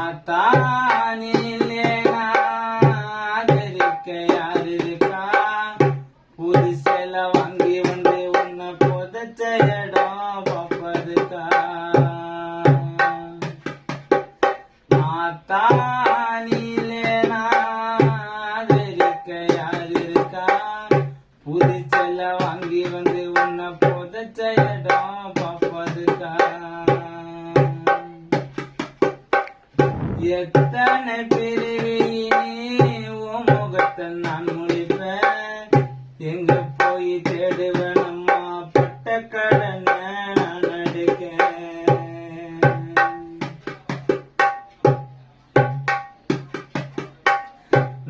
மாத்தானிலே ஆதரிக்க யாரு இருக்கா புது செல வாங்கி வந்து உன்னை புதைச்ச இடம் பார்ப்பதுக்கா? மாத்தா எத்தனை பிரிவினே உன் முகத்தை நான் முடிப்பேன்? எங்க போய் தேடுவேன் அம்மா பட்ட கடனை நான் அடிக்கேன்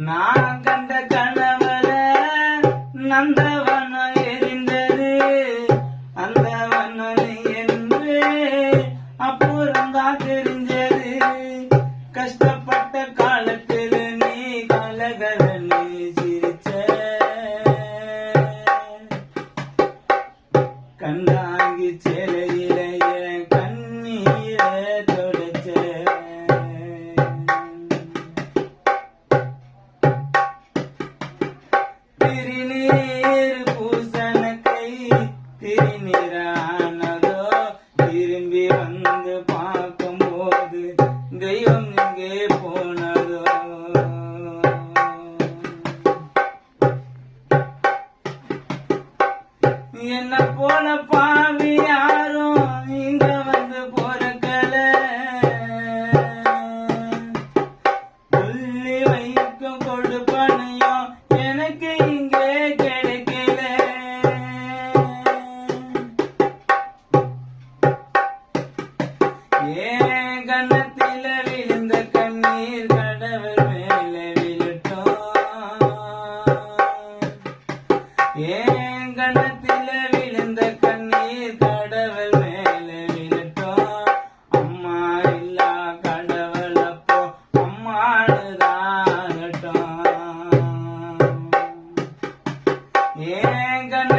நான் கண்ட கணவர நந்தவனம் ஆனதோ திரும்பி வந்து பார்க்கும் போது தெய்வம் இங்கே போனதோ? என்ன போன பா கண்ணத்தில விழுந்த கண்ணீர் கடவர் மேல விழட்டும். ஏன் கண்ணத்தில விழுந்த கண்ணீர் கடவர் மேல விழட்டும்? அம்மா இல்லா கடவுள் அப்போ அம்மாடுதாகட்டும் ஏன் கண்ண